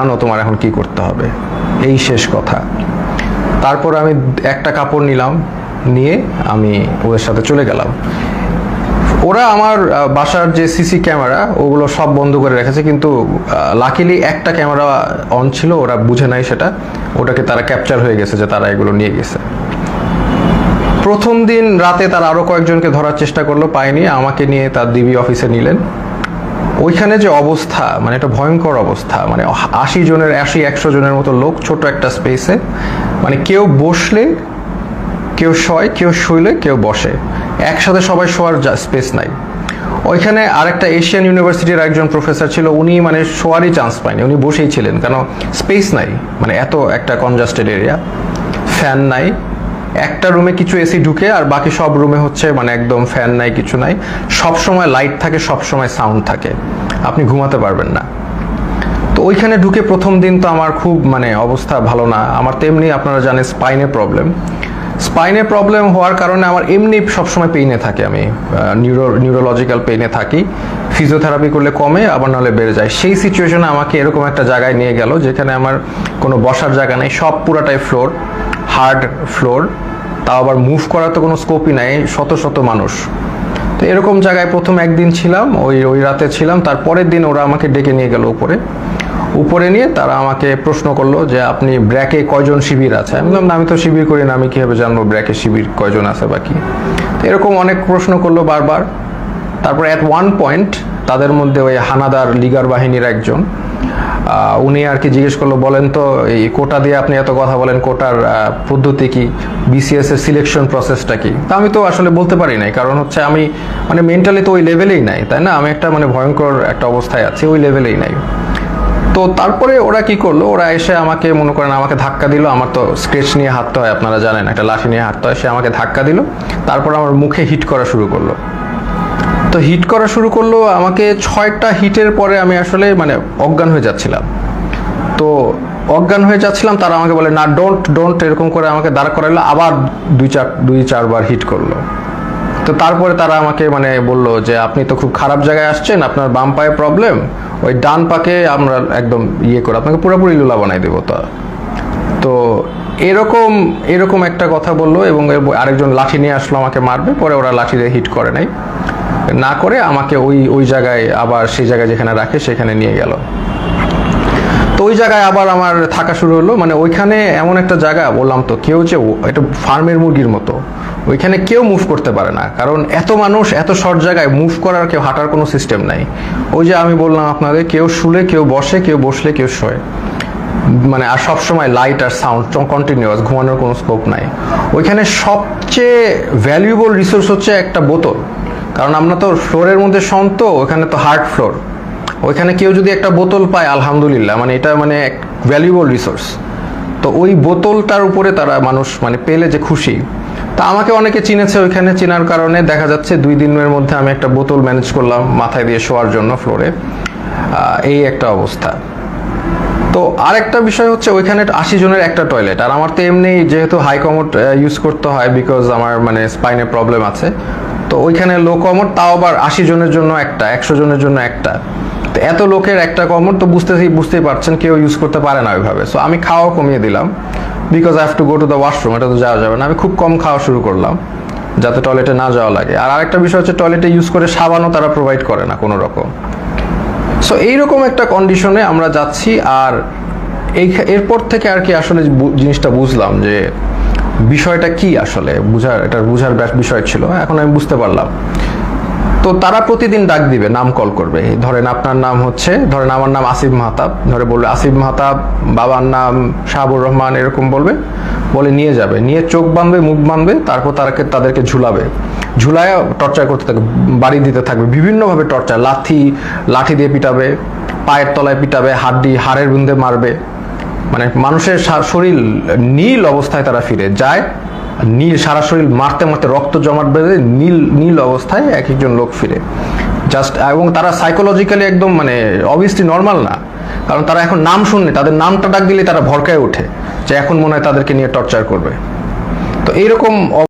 জানো তোমার এখন কি করতে হবে। এই শেষ কথা। তারপর আমি একটা কাপড় নিলাম, নিয়ে আমি ওদের সাথে চলে গেলাম। ওরা আমার বাসার যে সিসি ক্যামেরা, ওগুলো সব বন্ধ করে রেখেছে, কিন্তু লাকিলি একটা ক্যামেরা অন ছিল, ওরা বুঝে নাই সেটা। ওটাকে তারা ক্যাপচার হয়ে গেছে যে তারা এগুলো নিয়ে গেছে। প্রথম দিন রাতে তারা আরও কয়েকজনকে ধরার চেষ্টা করল, পায়নি। আমাকে নিয়ে তার ডিবি অফিসে নিলেন। ওইখানে যে অবস্থা মানে একটা ভয়ঙ্কর অবস্থা মানে আশি জনের, আশি, একশো জনের মতো লোক ছোট একটা স্পেসে মানে কেউ বসলে, কেউ শয়, কেউ শুইলে, কেউ বসে। একসাথে সবাই শোয়ার স্পেস নাই। ওইখানে আরেকটা এশিয়ান ইউনিভার্সিটির একজন প্রফেসর ছিল, উনি মানে শোয়ারই চান্স পায়নি, উনি বসেই ছিলেন, কেন? স্পেস নাই মানে এত একটা কনজাস্টেড এরিয়া ফ্যান নাই। একটা রুমে কিছু এসি ঢুকে আর বাকি সব রুমে হচ্ছে মানে একদম ফ্যান নাই, কিছু নাই। সব সময় লাইট থাকে সব সময় সাউন্ড থাকে। আপনি ঘুমাতে পারবেন না। তো ওইখানে ঢুকে প্রথম দিন তো আমার খুব মানে অবস্থা ভালো না। আমার তেমনি আপনারা জানেন স্পাইনে প্রবলেম স্পাইনে প্রবলেম হওয়ার কারণে আমার এমনি সবসময় পেইনে থাকে আমি। নিউরো নিউরোলজিক্যাল পেইনে থাকি। ফিজিওথেরাপি করলে কমে, আবার নাহলে বেড়ে যায়। সেই সিচুয়েশনে আমাকে এরকম একটা জায়গায় নিয়ে গেল, যেখানে আমার কোনো বসার জায়গা নেই, সব পুরাটাই ফ্লোর হার্ড ফ্লোর তাও আবার মুভ করার তো কোনো স্কোপই নাই, শত শত মানুষ। তো এরকম জায়গায় প্রথম একদিন ছিলাম, ওই ওই রাতে ছিলাম তারপরের দিন ওরা আমাকে ডেকে নিয়ে গেল উপরে। উপরে নিয়ে তারা আমাকে প্রশ্ন করল যে, আপনি ব্র্যাকে কয়জন শিবির আছে? আমি বললাম, আমি তো শিবির করি না, আমি কীভাবে জানব ব্র্যাকে শিবির কয়জন আছে বাকি তো এরকম অনেক প্রশ্ন করল বারবার। তারপর অ্যাট ওয়ান পয়েন্ট তাদের মধ্যে ওই হানাদার লিগার বাহিনীর একজন উনি আর কি জিজ্ঞেস করল, বলেন তো, এই কোটা দিয়ে আপনি এত কথা বলেন, কোটার পদ্ধতি কি? বিসিএস এর সিলেকশন প্রসেসটা কি? তা আমি তো আসলে বলতে পারি নাই, কারণ হচ্ছে আমি মানে মেন্টালি তো ওই লেভেলেই নাই, তাই না? আমি একটা মানে ভয়ঙ্কর একটা অবস্থায় আছি, ওই লেভেলেই নাই। তো তারপরে ওরা কি করল? ওরা এসে আমাকে, মনে করেন, আমাকে ধাক্কা দিল। আমার তো স্কেচ নিয়ে হাঁটতে হয়, আপনারা জানেন, একটা লাঠি নিয়ে হাঁটতে হয়, সে আমাকে ধাক্কা দিল। তারপর আমার মুখে হিট করা শুরু করল। তো হিট করা শুরু করল, আমাকে ছয়টা হিটের পরে আমি আসলে মানে অজ্ঞান হয়ে যাচ্ছিলাম। তো অজ্ঞান হয়ে যাচ্ছিলাম, তারা আমাকে বলে, না ডোন্ট ডোন্ট এরকম করে আমাকে দাঁড় করাইলো আবার দুই চার, দুই চারবার হিট করল। তো তারপরে তারা আমাকে মানে বলল যে, আপনি তো খুব খারাপ জায়গায় আসছেন, আপনার বাম পায়ে প্রবলেম ওই ডান পাকে আমরা একদম ইয়ে করে, আপনাকে পুরোপুরি লুলা বানাই দেবো তা। তো এরকম এরকম একটা কথা বলল এবং আরেকজন লাঠি নিয়ে আসলো, আমাকে মারবে, পরে ওরা লাঠি দিয়ে হিট করে নাই। না করে আমাকে ওই ওই জায়গায় আবার সেই জায়গায় যেখানে রাখে সেখানে নিয়ে গেল। তো ওই জায়গায় আবার আমার থাকা শুরু হলো। মানে ওইখানে এমন একটা জায়গা, বললাম তো, কেউ যে এটা ফার্মের মুরগির মতো। ওইখানে কেউ মুভ করতে পারে না। কারণ এত মানুষ, এত শর্ট জায়গায় মুভ করার কেউ, হাঁটার কোনো সিস্টেম নাই। ওই যে আমি বললাম আপনাদের, কেউ শুলে, কেউ বসে, কেউ বসলে কেউ শোয়। মানে আর সব সময় লাইট আর সাউন্ড কন্টিনিউয়াস ঘুমানোর কোনো স্কোপ নাই। ওইখানে সবচেয়ে ভ্যালুয়েবল রিসোর্স হচ্ছে একটা বোতল। কারণ আমরা তো ফ্লোরের মধ্যে শোন তো ওখানে তো হার্ড ফ্লোর ওইখানে কেউ যদি একটা বোতল পায়, আলহামদুলিল্লাহ মানে এটা মানে এক ভ্যালুয়েবল রিসোর্স তো ওই বোতলটার উপরে তারা মানুষ মানে পেলে যে খুশি। তা আমাকে অনেকে চিনেছে ওইখানে, চেনার কারণে দেখা যাচ্ছে দুই দিনের মধ্যে আমি একটা বোতল ম্যানেজ করলাম মাথায় দিয়ে শোয়ার জন্য ফ্লোরে। এই একটা অবস্থা। তো আরেকটা বিষয় হচ্ছে ওইখানে আশি জনের একটা টয়লেট আর আমার তো এমনি যেহেতু হাই কমোড ইউজ করতে হয় বিকজ আমার মানে স্পাইনে প্রবলেম আছে। ওইখানে লো কমোড তাও আবার আশি জনের জন্য একটা, একশো জনের জন্য একটা। তো এত লোকের একটা কমোড তো বুঝতেই বুঝতেই পারছেন, কেউ ইউজ করতে পারে না ওইভাবে। সো আমি খাওয়া কমিয়ে দিলাম because I have to go to the washroom এটা তো যাওয়া যাবে না। আমি খুব কম খাওয়া শুরু করলাম, যাতে টয়লেটে না যাওয়া লাগে। আর আরেকটা বিষয় হচ্ছে টয়লেটে ইউজ করে সাবানও তারা প্রোভাইড করে না কোনো রকম। সো এইরকম একটা কন্ডিশনে আমরা যাচ্ছি, আর এই, এরপর থেকে আর কি আসলে জিনিসটা বুঝলাম যে বিষয়টা কি আসলে? বুঝার এটা বুঝার বিষয় ছিল। এখন আমি বুঝতে পারলাম। তো তারা প্রতিদিন ডাক দিবে, নাম কল করবে। ধরেন আপনার নাম হচ্ছে, ধরেন আমার নাম আসিফ মাহতাব। ধরে বলবে, আসিফ মাহতাব, বাবার নাম শাহাবুর রহমান, এরকম বলবে। বলে নিয়ে যাবে। নিয়ে চোখ বাঁধবে, মুখ বাঁধবে, তারপর তারাকে তাদেরকে ঝুলাবে। ঝুলায় টর্চার করতে থাকবে বাড়ি দিতে থাকবে। বিভিন্নভাবে টর্চার। লাথি লাঠি দিয়ে পিটাবে, পায়ের তলায় পিটাবে, হাড্ডি হাড়ের বুন্দে মারবে। মানে মানুষের শরীর নীল অবস্থায় তারা ফিরে যায়। নীল, সারা শরীর মারতে মারতে রক্ত জমাট বেঁধে নীল নীল অবস্থায় এক একজন লোক ফিরে। জাস্ট এবং তারা সাইকোলজিক্যালি একদম মানে অবভিয়াসলি নর্মাল না। কারণ তারা এখন নাম শুনলে, তাদের নামটা ডাক দিলে তারা ভরকায় ওঠে যে এখন মনে হয় তাদেরকে নিয়ে টর্চার করবে। তো এইরকম